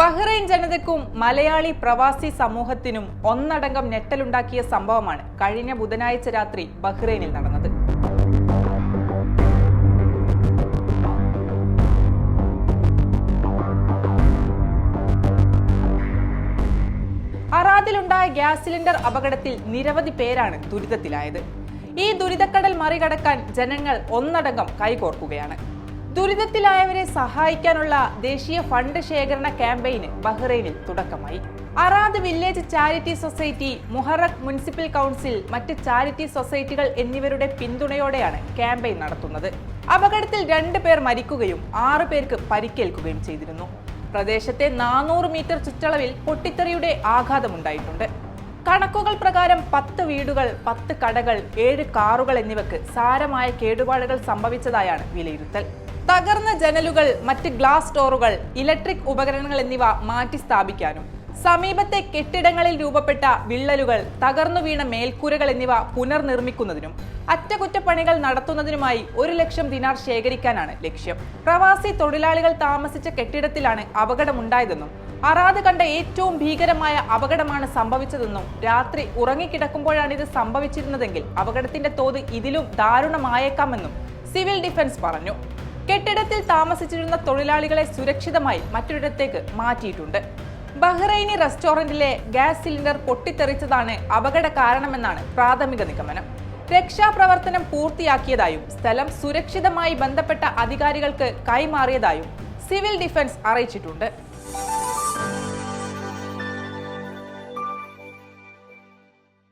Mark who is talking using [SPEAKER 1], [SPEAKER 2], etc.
[SPEAKER 1] Bahrain ജനതയ്ക്കും Malayali പ്രവാസി സമൂഹത്തിനും ഒന്നടങ്കം ഞെട്ടലുണ്ടാക്കിയ സംഭവമാണ് കഴിഞ്ഞ ബുധനാഴ്ച രാത്രി ബഹ്റൈനിൽ നടന്നത്. അറാദിലുണ്ടായ ഗ്യാസ് സിലിണ്ടർ അപകടത്തിൽ നിരവധി പേരാണ് ദുരിതത്തിലായത്. ഈ ദുരിതക്കടൽ മറികടക്കാൻ ജനങ്ങൾ ഒന്നടങ്കം കൈകോർക്കുകയാണ്. ദുരിതത്തിലായവരെ സഹായിക്കാനുള്ള ദേശീയ ഫണ്ട് ശേഖരണ ക്യാമ്പയിന് ബഹ്റൈനിൽ തുടക്കമായി. Arad village charity society Muharraq municipal council മറ്റ് ചാരിറ്റി സൊസൈറ്റികൾ എന്നിവരുടെ പിന്തുണയോടെയാണ് ക്യാമ്പയിൻ നടത്തുന്നത്. അപകടത്തിൽ രണ്ട് പേർ മരിക്കുകയും ആറു പേർക്ക് പരിക്കേൽക്കുകയും ചെയ്തിരുന്നു. പ്രദേശത്തെ നാനൂറ് മീറ്റർ ചുറ്റളവിൽ പൊട്ടിത്തെറിയുടെ ആഘാതമുണ്ടായിട്ടുണ്ട്. കണക്കുകൾ പ്രകാരം പത്ത് വീടുകൾ പത്ത് കടകൾ ഏഴ് കാറുകൾ എന്നിവക്ക് സാരമായ കേടുപാടുകൾ സംഭവിച്ചതായാണ് വിലയിരുത്തൽ. തകർന്ന ജനലുകൾ മറ്റ് ഗ്ലാസ് ഡോറുകൾ ഇലക്ട്രിക് ഉപകരണങ്ങൾ എന്നിവ മാറ്റി സ്ഥാപിക്കാനും. സമീപത്തെ കെട്ടിടങ്ങളിൽ രൂപപ്പെട്ട വിള്ളലുകൾ തകർന്നു വീണ മേൽക്കൂരകൾ എന്നിവ പുനർനിർമ്മിക്കുന്നതിനും അറ്റകുറ്റപ്പണികൾ നടത്തുന്നതിനുമായി ഒരു ലക്ഷം ദിനാർ ശേഖരിക്കാനാണ് ലക്ഷ്യം. പ്രവാസി തൊഴിലാളികൾ താമസിച്ച കെട്ടിടത്തിലാണ് അപകടമുണ്ടായതെന്നും അറാത് കണ്ട ഏറ്റവും ഭീകരമായ അപകടമാണ് സംഭവിച്ചതെന്നും രാത്രി ഉറങ്ങിക്കിടക്കുമ്പോഴാണ് ഇത് സംഭവിച്ചിരുന്നതെങ്കിൽ അപകടത്തിന്റെ തോത് ഇതിലും ദാരുണമായേക്കാമെന്നും സിവിൽ ഡിഫൻസ് പറഞ്ഞു. കെട്ടിടത്തിൽ താമസിച്ചിരുന്ന തൊഴിലാളികളെ സുരക്ഷിതമായി മറ്റൊരിടത്തേക്ക് മാറ്റിയിട്ടുണ്ട്. ബഹ്റൈനി റെസ്റ്റോറന്റിലെ ഗ്യാസ് സിലിണ്ടർ പൊട്ടിത്തെറിച്ചതാണ് അപകട കാരണമെന്നാണ് പ്രാഥമിക നിഗമനം. രക്ഷാപ്രവർത്തനം പൂർത്തിയാക്കിയതായും സ്ഥലം സുരക്ഷിതമായി ബന്ധപ്പെട്ട അധികാരികൾക്ക് കൈമാറിയതായും സിവിൽ ഡിഫൻസ് അറിയിച്ചിട്ടുണ്ട്.